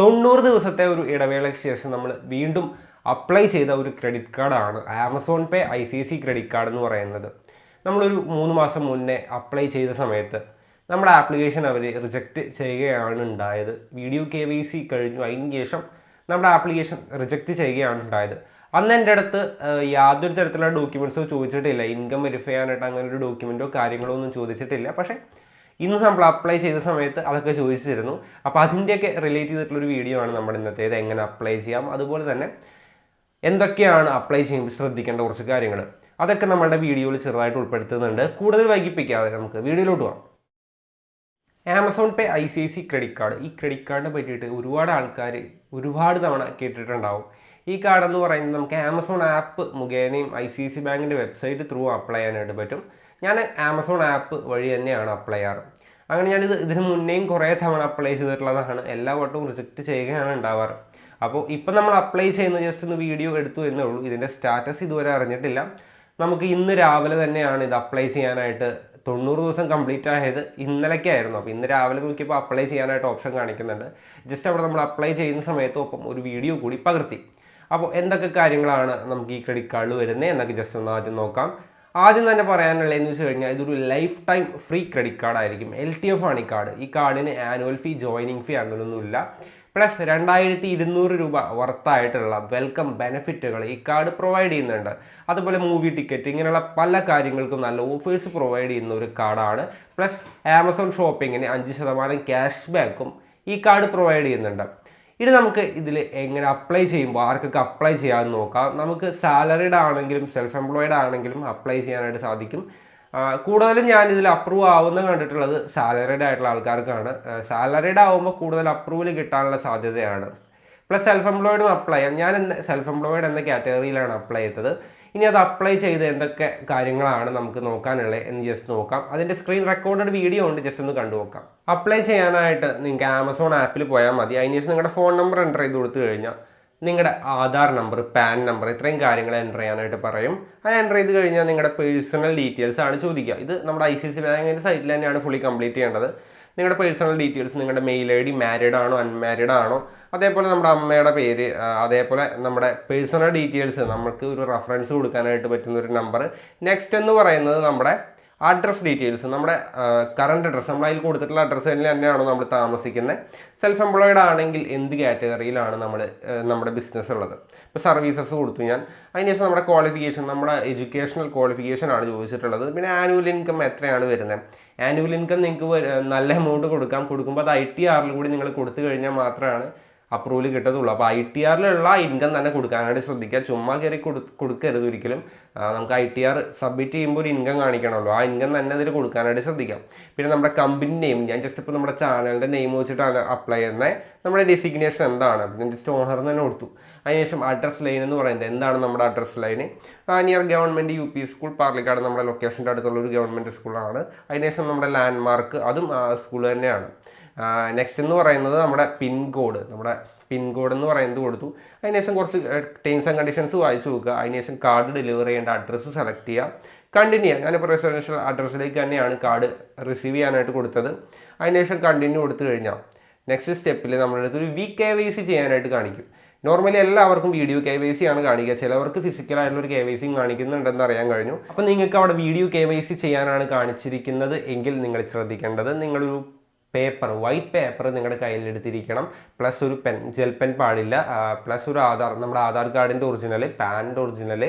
തൊണ്ണൂറ് ദിവസത്തെ ഒരു ഇടവേളയ്ക്ക് ശേഷം നമ്മൾ വീണ്ടും അപ്ലൈ ചെയ്ത ഒരു ക്രെഡിറ്റ് കാർഡാണ് Amazon pay I C C credit card എന്ന് പറയുന്നത്. നമ്മളൊരു മൂന്ന് മാസം മുന്നേ അപ്ലൈ ചെയ്ത സമയത്ത് നമ്മുടെ ആപ്ലിക്കേഷൻ അവർ റിജക്റ്റ് ചെയ്യുകയാണ് ഉണ്ടായത്. വീഡിയോ കെ വൈ സി കഴിഞ്ഞു. അതിന് ശേഷം നമ്മുടെ ആപ്ലിക്കേഷൻ റിജക്റ്റ് ചെയ്യുകയാണ് ഉണ്ടായത്. അന്ന് എന്റെ അടുത്ത് യാതൊരു തരത്തിലുള്ള ഡോക്യുമെന്റ്സോ ചോദിച്ചിട്ടില്ല. ഇൻകം വെരിഫൈ ചെയ്യാനായിട്ട് അങ്ങനെ ഒരു ഡോക്യുമെന്റോ കാര്യങ്ങളോ ഒന്നും ചോദിച്ചിട്ടില്ല. പക്ഷേ ഇന്ന് നമ്മൾ അപ്ലൈ ചെയ്ത സമയത്ത് അതൊക്കെ ചോദിച്ചിരുന്നു. അപ്പോൾ അതിന്റെയൊക്കെ റിലേറ്റ് ചെയ്തിട്ടുള്ളൊരു വീഡിയോ ആണ് നമ്മുടെ ഇന്നത്തേത് എങ്ങനെ അപ്ലൈ ചെയ്യാം? അതുപോലെ തന്നെ എന്തൊക്കെയാണ് അപ്ലൈ ചെയ്യുമ്പോൾ ശ്രദ്ധിക്കേണ്ട കുറച്ച് കാര്യങ്ങൾ. അതൊക്കെ നമ്മളുടെ വീഡിയോയിൽ ചെറുതായിട്ട് ഉൾപ്പെടുത്തുന്നുണ്ട്. കൂടുതൽ വൈകിപ്പിക്കാതെ നമുക്ക് വീഡിയോയിലോട്ട് പോകാം Amazon pay I C I C credit card ഈ ക്രെഡിറ്റ് കാർഡിനെ പറ്റിയിട്ട് ഒരുപാട് ആൾക്കാർ ഒരുപാട് തവണ കേട്ടിട്ടുണ്ടാവും. ഈ കാർഡ് എന്ന് പറയുന്നത് നമുക്ക് ആമസോൺ ആപ്പ് മുഖേനയും ഐ സി ഐ സി ബാങ്കിന്റെ വെബ്സൈറ്റ് ത്രൂ അപ്ലൈ ചെയ്യാനായിട്ട് പറ്റും. ഞാൻ ആമസോൺ ആപ്പ് വഴി തന്നെയാണ് അപ്ലൈ ചെയ്യാറ്. അങ്ങനെ ഞാനിത് ഇതിന് മുന്നേയും കുറേ തവണ അപ്ലൈ ചെയ്തിട്ടുള്ളതാണ്. എല്ലാ വട്ടവും റിജക്റ്റ് ചെയ്യുകയാണ് ഉണ്ടാവാറ്. അപ്പോൾ ഇപ്പം നമ്മൾ അപ്ലൈ ചെയ്യുന്ന ജസ്റ്റ് ഒന്ന് വീഡിയോ എടുത്തു എന്നേ ഉള്ളൂ. ഇതിന്റെ സ്റ്റാറ്റസ് ഇതുവരെ അറിഞ്ഞിട്ടില്ല. നമുക്ക് ഇന്ന് രാവിലെ തന്നെയാണ് ഇത് അപ്ലൈ ചെയ്യാനായിട്ട് തൊണ്ണൂറ് ദിവസം കംപ്ലീറ്റ് ആയത് ഇന്നലേക്കായിരുന്നു അപ്പോൾ ഇന്ന് രാവിലെ നോക്കിയപ്പോൾ അപ്ലൈ ചെയ്യാനായിട്ട് ഓപ്ഷൻ കാണിക്കുന്നുണ്ട്. ജസ്റ്റ് അവിടെ നമ്മൾ അപ്ലൈ ചെയ്യുന്ന സമയത്ത് ഒപ്പം ഒരു വീഡിയോ കൂടി പകർത്തി. അപ്പോൾ എന്തൊക്കെ കാര്യങ്ങളാണ് നമുക്ക് ഈ ക്രെഡിറ്റ് കാർഡ് വരുന്നത് എന്നൊക്കെ ജസ്റ്റ് ഒന്ന് ആദ്യം നോക്കാം. ആദ്യം തന്നെ പറയാനുള്ളതെന്ന് വെച്ച് കഴിഞ്ഞാൽ ഇതൊരു life time free credit card ആയിരിക്കും. എൽ ടി എഫ് ആണ് ഈ കാർഡ് ഈ കാർഡിന് ആനുവൽ ഫീ ജോയിനിങ് ഫീ അങ്ങനെയൊന്നുമില്ല പ്ലസ് രണ്ടായിരത്തി ഇരുന്നൂറ് രൂപ വർത്തായിട്ടുള്ള വെൽക്കം ബെനിഫിറ്റുകൾ ഈ കാർഡ് പ്രൊവൈഡ് ചെയ്യുന്നുണ്ട്. അതുപോലെ മൂവി ടിക്കറ്റ് ഇങ്ങനെയുള്ള പല കാര്യങ്ങൾക്കും നല്ല ഓഫേഴ്സ് പ്രൊവൈഡ് ചെയ്യുന്ന ഒരു കാർഡാണ് പ്ലസ് ആമസോൺ ഷോപ്പിങ്ങിന് അഞ്ച് ശതമാനം ക്യാഷ് ബാക്കും ഈ കാർഡ് പ്രൊവൈഡ് ചെയ്യുന്നുണ്ട്. ഇനി നമുക്ക് ഇതിൽ എങ്ങനെ അപ്ലൈ ചെയ്യുമ്പോൾ ആർക്കൊക്കെ അപ്ലൈ ചെയ്യാമെന്ന് നോക്കാം. നമുക്ക് സാലറിഡ് ആണെങ്കിലും സെൽഫ് എംപ്ലോയിഡ് ആണെങ്കിലും അപ്ലൈ ചെയ്യാനായിട്ട് സാധിക്കും. കൂടുതലും ഞാൻ ഇതിൽ അപ്രൂവ് ആവുന്ന കണ്ടിട്ടുള്ളത് സാലറിഡ് ആയിട്ടുള്ള ആൾക്കാർക്കാണ്. സാലറിഡ് ആവുമ്പോൾ കൂടുതൽ അപ്രൂവൽ കിട്ടാനുള്ള സാധ്യതയാണ്. പ്ലസ് സെൽഫ് എംപ്ലോയിഡും അപ്ലൈ ചെയ്യാം. ഞാൻ സെൽഫ് എംപ്ലോയിഡ് എന്ന കാറ്റഗറിയിലാണ് അപ്ലൈ ചെയ്തത്. ഇനി അത് അപ്ലൈ ചെയ്ത് എന്തൊക്കെ കാര്യങ്ങളാണ് നമുക്ക് നോക്കാനുള്ളത് എന്ന് ജസ്റ്റ് നോക്കാം. അതിന്റെ സ്ക്രീൻ റെക്കോർഡഡ് വീഡിയോ ഉണ്ട് ജസ്റ്റ് ഒന്ന് കണ്ടു നോക്കാം. അപ്ലൈ ചെയ്യാനായിട്ട് നിങ്ങൾക്ക് ആമസോൺ ആപ്പിൽ പോയാൽ മതി. അതിന് ശേഷം നിങ്ങളുടെ ഫോൺ നമ്പർ എന്റർ ചെയ്ത് കൊടുത്തു കഴിഞ്ഞാൽ നിങ്ങളുടെ ആധാർ നമ്പർ പാൻ നമ്പർ ഇത്രയും കാര്യങ്ങൾ എന്റർ ചെയ്യാനായിട്ട് പറയും. അത് എന്റർ ചെയ്ത് കഴിഞ്ഞാൽ നിങ്ങളുടെ പേഴ്സണൽ ഡീറ്റെയിൽസ് ആണ് ചോദിക്കുക. ഇത് നമ്മുടെ ഐ സി സി ബാങ്കിന്റെ സൈറ്റിൽ തന്നെയാണ് ഫുള്ളി കംപ്ലീറ്റ് ചെയ്യേണ്ടത്. നിങ്ങളുടെ പേഴ്സണൽ ഡീറ്റെയിൽസ് നിങ്ങളുടെ മെയിൽ ഐ ഡി മാരീഡ് ആണോ അൺമാരീഡ് ആണോ അതേപോലെ നമ്മുടെ അമ്മയുടെ പേര് അതേപോലെ നമ്മുടെ പേഴ്സണൽ ഡീറ്റെയിൽസ് നമുക്ക് ഒരു റെഫറൻസ് കൊടുക്കാനായിട്ട് പറ്റുന്ന ഒരു നമ്പർ നെക്സ്റ്റ് എന്ന് പറയുന്നത് നമ്മുടെ അഡ്രസ് ഡീറ്റെയിൽസ് നമ്മുടെ കറണ്ട് അഡ്രസ്സ് നമ്മൾ അതിൽ കൊടുത്തിട്ടുള്ള അഡ്രസ്സ് തന്നെ തന്നെയാണോ നമ്മൾ താമസിക്കുന്നത്? സെൽഫ് എംപ്ലോയിഡ് ആണെങ്കിൽ എന്ത് കാറ്റഗറിയിലാണ് നമ്മൾ നമ്മുടെ ബിസിനസ് ഉള്ളത്? ഇപ്പോൾ സർവീസസ് കൊടുത്തു ഞാൻ. അതിനുശേഷം നമ്മുടെ ക്വാളിഫിക്കേഷൻ നമ്മുടെ എഡ്യൂക്കേഷണൽ ക്വാളിഫിക്കേഷൻ ആണ് ചോദിച്ചിട്ടുള്ളത്. പിന്നെ ആനുവൽ ഇൻകം എത്രയാണ് വരുന്നത്? ആനുവൽ ഇൻകം നിങ്ങൾക്ക് നല്ല എമൗണ്ട് കൊടുക്കാം. കൊടുക്കുമ്പോൾ അത് ഐ ടി ആറിൽ കൂടി നിങ്ങൾ കൊടുത്തു കഴിഞ്ഞാൽ മാത്രമാണ് അപ്രൂവൽ കിട്ടത്തുള്ളൂ. അപ്പോൾ ഐ ടി ആറിലുള്ള ഇൻകം തന്നെ കൊടുക്കാനായിട്ട് ശ്രദ്ധിക്കുക. ചുമ്മാ കയറി കൊടു കൊടുക്കരുത് ഒരിക്കലും. നമുക്ക് ഐ ടി ആർ സബ്മിറ്റ് ചെയ്യുമ്പോൾ ഒരു ഇൻകം കാണിക്കണമല്ലോ. ആ ഇൻകം തന്നെ അതിൽ കൊടുക്കാനായിട്ട് ശ്രദ്ധിക്കാം. പിന്നെ നമ്മുടെ കമ്പനി നെയിം ഞാൻ ജസ്റ്റ് ഇപ്പോൾ നമ്മുടെ ചാനലിന്റെ നെയിം വെച്ചിട്ടാണ് അപ്ലൈ ചെയ്യുന്നത് നമ്മുടെ ഡെസിഗ്നേഷൻ എന്താണ്? ഞാൻ ജസ്റ്റ് ഓണർ തന്നെ കൊടുത്തു. അതിനുശേഷം അഡ്രസ് ലൈൻ എന്ന് പറയുന്നത് എന്താണ് നമ്മുടെ address line near government U P school Parlikkad നമ്മുടെ ലൊക്കേഷന്റെ അടുത്തുള്ള ഒരു ഗവൺമെന്റ് സ്കൂളാണ് അതിനുശേഷം നമ്മുടെ ലാൻഡ് മാർക്ക് അതും സ്കൂൾ തന്നെയാണ്. നെക്സ്റ്റ് എന്ന് പറയുന്നത് നമ്മുടെ പിൻ കോഡ് നമ്മുടെ പിൻ കോഡ് എന്ന് പറയുന്നത് കൊടുത്തു. അതിനുശേഷം കുറച്ച് ടേംസ് ആൻഡ് കണ്ടീഷൻസ് വായിച്ചു നോക്കുക. അതിനുശേഷം കാർഡ് ഡെലിവറി ചെയ്യേണ്ട അഡ്രസ്സ് സെലക്ട് ചെയ്യുക. കണ്ടിന്യൂ ചെയ്യാം ഞാനിപ്പോൾ റെസിഡൻഷ്യൽ അഡ്രസ്സിലേക്ക് തന്നെയാണ് കാർഡ് റിസീവ് ചെയ്യാനായിട്ട് കൊടുത്തത്. അതിനുശേഷം കണ്ടിന്യൂ കൊടുത്തു കഴിഞ്ഞാൽ നെക്സ്റ്റ് സ്റ്റെപ്പിൽ നമ്മുടെ അടുത്ത് ഒരു വി കെ വൈ സി ചെയ്യാനായിട്ട് കാണിക്കും. നോർമലി എല്ലാവർക്കും വീഡിയോ കെ വൈ സി ആണ് കാണിക്കുക. ചിലവർക്ക് ഫിസിക്കലായിട്ടുള്ള ഒരു കെ വൈ സിയും കാണിക്കുന്നുണ്ടെന്ന് അറിയാൻ കഴിഞ്ഞു. അപ്പോൾ നിങ്ങൾക്ക് അവിടെ വീഡിയോ കെ വൈ സി ചെയ്യാനാണ് കാണിച്ചിരിക്കുന്നത് എങ്കിൽ നിങ്ങൾ ശ്രദ്ധിക്കേണ്ടത് നിങ്ങളൊരു പേപ്പർ വൈറ്റ് പേപ്പർ നിങ്ങളുടെ കയ്യിലെടുത്തിരിക്കണം പ്ലസ് ഒരു പെൻ ജെൽ പെൻ പാടില്ല. പ്ലസ് ഒരു ആധാർ നമ്മുടെ ആധാർ കാർഡിന്റെ ഒറിജിനൽ പാനിന്റെ ഒറിജിനൽ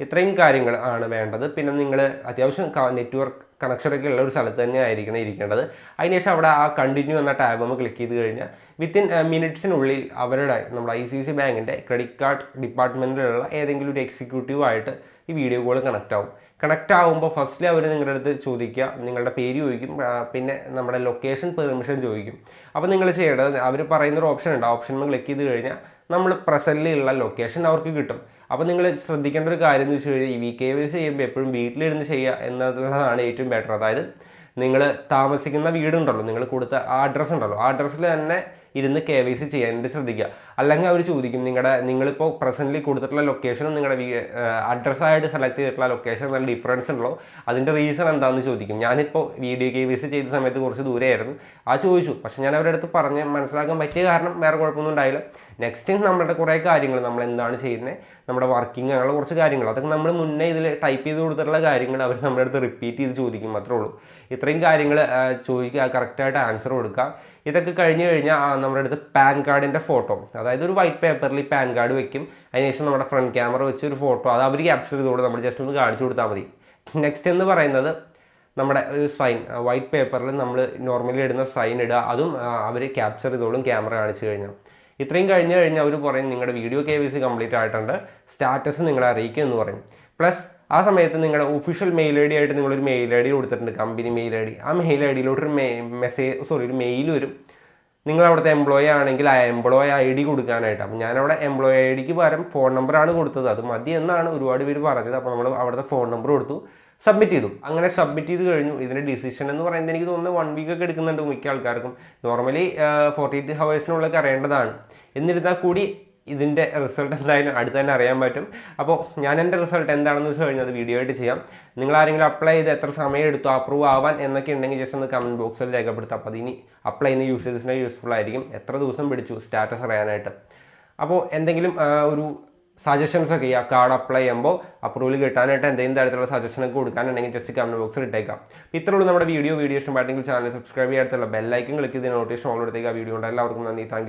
ഇത്രയും കാര്യങ്ങൾ ആണ് വേണ്ടത്. പിന്നെ നിങ്ങൾ അത്യാവശ്യം നെറ്റ്വർക്ക് കണക്ഷനൊക്കെ ഉള്ള ഒരു സ്ഥലത്ത് തന്നെ ആയിരിക്കണം ഇരിക്കേണ്ടത്. അതിനുശേഷം അവിടെ ആ കണ്ടിന്യൂ എന്ന ടാബ് നമ്മൾ ക്ലിക്ക് ചെയ്ത് കഴിഞ്ഞാൽ വിത്തിൻ മിനിറ്റ്സിനുള്ളിൽ അവരുടെ നമ്മുടെ ഐ സി സി ബാങ്കിന്റെ ക്രെഡിറ്റ് കാർഡ് ഡിപ്പാർട്ട്മെന്റിലുള്ള ഏതെങ്കിലും ഒരു എക്സിക്യൂട്ടീവായിട്ട് ഈ വീഡിയോ കോൾ കണക്ട് ആവും. കണക്ട് ആകുമ്പോൾ ഫസ്റ്റ്ലി അവർ നിങ്ങളുടെ അടുത്ത് ചോദിക്കുക നിങ്ങളുടെ പേര് ചോദിക്കും പിന്നെ നമ്മുടെ ലൊക്കേഷൻ പെർമിഷൻ ചോദിക്കും. അപ്പോൾ നിങ്ങൾ ചെയ്യേണ്ടത് അവർ പറയുന്നൊരു ഓപ്ഷൻ ഉണ്ട്. ആ ഓപ്ഷൻ ക്ലിക്ക് ചെയ്ത് കഴിഞ്ഞാൽ നമ്മൾ പ്രസന്റിലുള്ള ലൊക്കേഷൻ അവർക്ക് കിട്ടും. അപ്പോൾ നിങ്ങൾ ശ്രദ്ധിക്കേണ്ട ഒരു കാര്യം എന്ന് വെച്ച് കഴിഞ്ഞാൽ ഈ വി കെ വി ചെയ്യുമ്പോൾ എപ്പോഴും വീട്ടിലിരുന്ന് ചെയ്യുക എന്നുള്ളതാണ് ഏറ്റവും ബെറ്റർ അതായത് നിങ്ങൾ താമസിക്കുന്ന വീടുണ്ടല്ലോ നിങ്ങൾ കൊടുത്ത ആ അഡ്രസ്സ് ഉണ്ടല്ലോ. ആ അഡ്രസ്സിൽ തന്നെ ഇരുന്ന് കെ വൈ സി ചെയ്യാനായിട്ട് ശ്രദ്ധിക്കുക. അല്ലെങ്കിൽ അവർ ചോദിക്കും നിങ്ങളുടെ നിങ്ങളിപ്പോൾ പ്രസന്റ്ലി കൊടുത്തിട്ടുള്ള ലൊക്കേഷനും നിങ്ങളുടെ അഡ്രസ്സായിട്ട് സെലക്ട് ചെയ്തിട്ടുള്ള ലൊക്കേഷൻ നല്ല ഡിഫറൻസ് ഉണ്ടോ അതിന്റെ റീസൺ എന്താണെന്ന് ചോദിക്കും. ഞാനിപ്പോൾ വീഡിയോ കെ വൈ സി ചെയ്ത സമയത്ത് കുറച്ച് ദൂരെയായിരുന്നു. ആ ചോദിച്ചു. പക്ഷേ ഞാൻ അവരുടെ അടുത്ത് പറഞ്ഞ് മനസ്സിലാക്കാൻ പറ്റിയ കാരണം വേറെ കുഴപ്പമൊന്നും ഉണ്ടായില്ല. നെക്സ്റ്റ് നമ്മളുടെ കുറേ കാര്യങ്ങൾ നമ്മൾ എന്താണ് ചെയ്യുന്നത് നമ്മുടെ വർക്കിംഗ് അങ്ങനെയുള്ള കുറച്ച് കാര്യങ്ങൾ. അതൊക്കെ നമ്മൾ മുന്നേ ഇതിൽ ടൈപ്പ് ചെയ്ത് കൊടുത്തിട്ടുള്ള കാര്യങ്ങൾ അവർ നമ്മുടെ അടുത്ത് റിപ്പീറ്റ് ചെയ്ത് ചോദിക്കും. മാത്രമേ ഉള്ളൂ. ഇത്രയും കാര്യങ്ങൾ ചോദിക്കുക കറക്റ്റായിട്ട് ആൻസർ കൊടുക്കുക. ഇതൊക്കെ കഴിഞ്ഞ് കഴിഞ്ഞാൽ നമ്മുടെ അടുത്ത് പാൻ കാർഡിന്റെ ഫോട്ടോ. അതായത് ഒരു വൈറ്റ് പേപ്പറിൽ ഈ പാൻ കാർഡ് വെക്കും. അതിനുശേഷം നമ്മുടെ ഫ്രണ്ട് ക്യാമറ വെച്ച് ഒരു ഫോട്ടോ. അത് അവർ ക്യാപ്ചർ ചെയ്തോളൂ. നമ്മൾ ജസ്റ്റ് ഒന്ന് കാണിച്ചു കൊടുത്താൽ മതി. നെക്സ്റ്റ് എന്ന് പറയുന്നത് നമ്മുടെ ഒരു സൈൻ വൈറ്റ് പേപ്പറിൽ നമ്മൾ നോർമലി ഇടുന്ന സൈൻ ഇടുക. അതും അവർ ക്യാപ്ചർ ചെയ്തോളും ക്യാമറ കാണിച്ചു കഴിഞ്ഞാൽ ഇത്രയും കഴിഞ്ഞ് കഴിഞ്ഞാൽ അവർ പറയും നിങ്ങളുടെ video K V C complete ആയിട്ടുണ്ട്. സ്റ്റാറ്റസ് നിങ്ങളെ അറിയിക്കും എന്ന് പറയും. പ്ലസ് ആ സമയത്ത് നിങ്ങളുടെ ഒഫീഷ്യൽ മെയിൽ ഐ ഡി ആയിട്ട് നിങ്ങളൊരു മെയിൽ ഐ ഡി കൊടുത്തിട്ടുണ്ട്. കമ്പനി മെയിൽ ഐ ഡി ആ മെയിൽ ഐ ഡിയിലോട്ടൊരു മെസ്സേജ് സോറി ഒരു മെയിൽ വരും. നിങ്ങൾ അവിടുത്തെ എംപ്ലോയി ആണെങ്കിൽ ആ എംപ്ലോയി ഐ ഡി കൊടുക്കാനായിട്ട്. അപ്പം ഞാനവിടെ എംപ്ലോയി ഐ ഡിക്ക് പകരം ഫോൺ നമ്പറാണ് കൊടുത്തത്. അത് മതി എന്നാണ് ഒരുപാട് പേര് പറഞ്ഞത്. അപ്പോൾ നമ്മൾ അവിടുത്തെ ഫോൺ നമ്പർ കൊടുത്തു. സബ്മിറ്റ് ചെയ്തു. അങ്ങനെ സബ്മിറ്റ് ചെയ്ത് കഴിഞ്ഞു. ഇതിന്റെ ഡിസിഷൻ എന്ന് പറയുന്നത് എനിക്ക് തോന്നുന്നത് വൺ വീക്ക് ഒക്കെ എടുക്കുന്നുണ്ട് മിക്ക ആൾക്കാർക്കും. നോർമലി ഫോർട്ടി എയ്റ്റ് ഹവേഴ്സിനുള്ളിൽ അറിയേണ്ടതാണ് എന്നിരുന്നാൽ കൂടി ഇതിന്റെ റിസൾട്ട് എന്തായാലും അടുത്ത് തന്നെ അറിയാൻ പറ്റും. അപ്പോൾ ഞാൻ എന്റെ റിസൾട്ട് എന്താണെന്ന് വെച്ച് കഴിഞ്ഞാൽ വീഡിയോ ആയിട്ട് ചെയ്യാം. നിങ്ങൾ ആരെങ്കിലും അപ്ലൈ ചെയ്ത് എത്ര സമയം എടുത്തു അപ്രൂവ് ആവാൻ എന്നൊക്കെ ഉണ്ടെങ്കിൽ ജസ്റ്റ് ഒന്ന് കമന്റ് ബോക്സിൽ രേഖപ്പെടുത്താം. അപ്പോൾ അതിനി അപ്ലൈ ചെയ്യുന്ന യൂസേഴ്സിനെ യൂസ്ഫുൾ ആയിരിക്കും. എത്ര ദിവസം പിടിച്ചു? സ്റ്റാറ്റസ് അറിയാനായിട്ട്. അപ്പോൾ എന്തെങ്കിലും ഒരു സജഷൻസ് ഒക്കെ ചെയ്യുക കാർഡ് അപ്ലൈ ചെയ്യുമ്പോൾ അപ്രൂവൽ കിട്ടാനായിട്ട് എന്തെങ്കിലും തരത്തിലുള്ള സജഷനൊക്കെ കൊടുക്കാനുണ്ടെങ്കിൽ ജസ്റ്റ് കമന്റ് ബോക്സിൽ ഇട്ടേക്കാം. അപ്പോൾ ഇത്രേ ഉള്ളൂ നമ്മുടെ വീഡിയോ വീഡിയോ ഇഷ്ടമായിട്ടെങ്കിൽ ചാനൽ സബ്സ്ക്രൈബ് ചെയ്യാത്തുള്ള ബെല്ലൈക്കും ക്ലിക്ക് ചെയ്ത് നോട്ടീഷൻ ഓൾ എടുത്തേക്ക് ആ വീഡിയോ ഉണ്ട് എല്ലാവർക്കും നന്ദി. താങ്ക്